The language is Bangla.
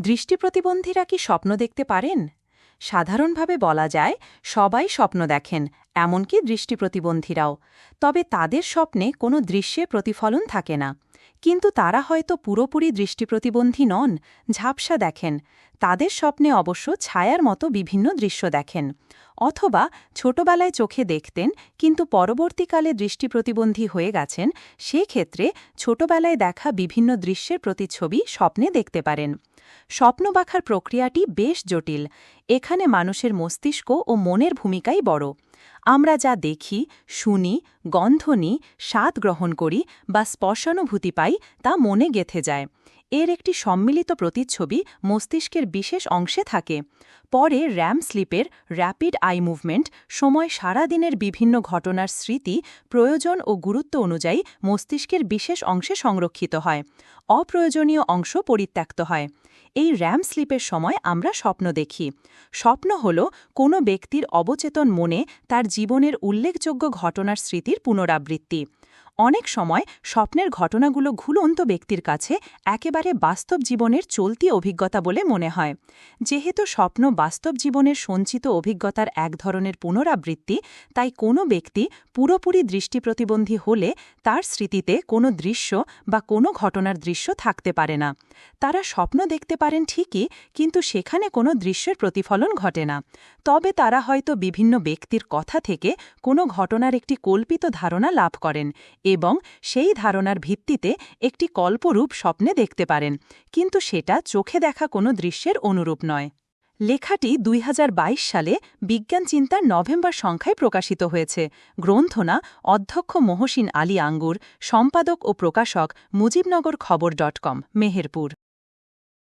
দৃষ্টি প্রতিবন্ধীরা কি স্বপ্ন দেখতে পারেন? সাধারণভাবে বলা যায়, সবাই স্বপ্ন দেখেন, এমনকি দৃষ্টি প্রতিবন্ধীরাও। তবে তাদের স্বপ্নে কোনো দৃশ্যে প্রতিফলন থাকে না। কিন্তু তারা হয়তো পুরোপুরি দৃষ্টি প্রতিবন্ধী নন, ঝাপসা দেখেন। তাদের স্বপ্নে অবশ্য ছায়ার মতো বিভিন্ন দৃশ্য দেখেন। অথবা ছোটবেলায় চোখে দেখতেন, কিন্তু পরবর্তীকালে দৃষ্টি প্রতিবন্ধী হয়ে গেছেন, সেক্ষেত্রে ছোটবেলায় দেখা বিভিন্ন দৃশ্যের প্রতিচ্ছবি স্বপ্নে দেখতে পারেন। স্বপ্ন বাখার প্রক্রিয়াটি বেশ জটিল। এখানে মানুষের মস্তিষ্ক ও মনের ভূমিকাই বড়। আমরা যা দেখি, শুনি, গন্ধ নিই, স্বাদ গ্রহণ করি বা স্পর্শানুভূতি পাই তা মনে গেথে যায়। এর একটি সম্মিলিত প্রতিচ্ছবি মস্তিষ্কের বিশেষ অংশে থাকে। পরে র্যাম স্লিপের র্যাপিড আই মুভমেন্ট সময় সারাদিনের বিভিন্ন ঘটনার স্মৃতি, প্রয়োজন ও গুরুত্ব অনুযায়ী মস্তিষ্কের বিশেষ অংশে সংরক্ষিত হয়, অপ্রয়োজনীয় অংশ পরিত্যক্ত হয়। এই র্যাম স্লিপের সময় আমরা স্বপ্ন দেখি। স্বপ্ন হল কোনো ব্যক্তির অবচেতন মনে তার জীবনের উল্লেখযোগ্য ঘটনার স্মৃতির পুনরাবৃত্তি। অনেক সময় স্বপ্নের ঘটনাগুলো ঘুলন্ত ব্যক্তির কাছে একেবারে বাস্তব জীবনের চলতি অভিজ্ঞতা বলে মনে হয়। যেহেতু স্বপ্ন বাস্তব জীবনের সঞ্চিত অভিজ্ঞতার এক ধরনের পুনরাবৃত্তি, তাই কোনো ব্যক্তি পুরোপুরি দৃষ্টি প্রতিবন্ধী হলে তার স্মৃতিতে কোনো দৃশ্য বা কোনো ঘটনার দৃশ্য থাকতে পারে না। তারা স্বপ্ন দেখতে পারেন ঠিকই, কিন্তু সেখানে কোনো দৃশ্যের প্রতিফলন ঘটে না। তবে তারা হয়তো বিভিন্ন ব্যক্তির কথা থেকে কোনো ঘটনার একটি কল্পিত ধারণা লাভ করেন। এবং সেই ধারণার ভিত্তিতে একটি কল্পরূপ স্বপ্নে দেখতে পারেন, কিন্তু সেটা চোখে দেখা কোনো দৃশ্যের অনুরূপ নয়। লেখাটি দুই হাজার বাইশ সালে বিজ্ঞান চিন্তার নভেম্বর সংখ্যায় প্রকাশিত হয়েছে। গ্রন্থনা অধ্যক্ষ মহসিন আলী আঙ্গুর, সম্পাদক ও প্রকাশক মুজিবনগর খবর ডট কম, মেহেরপুর।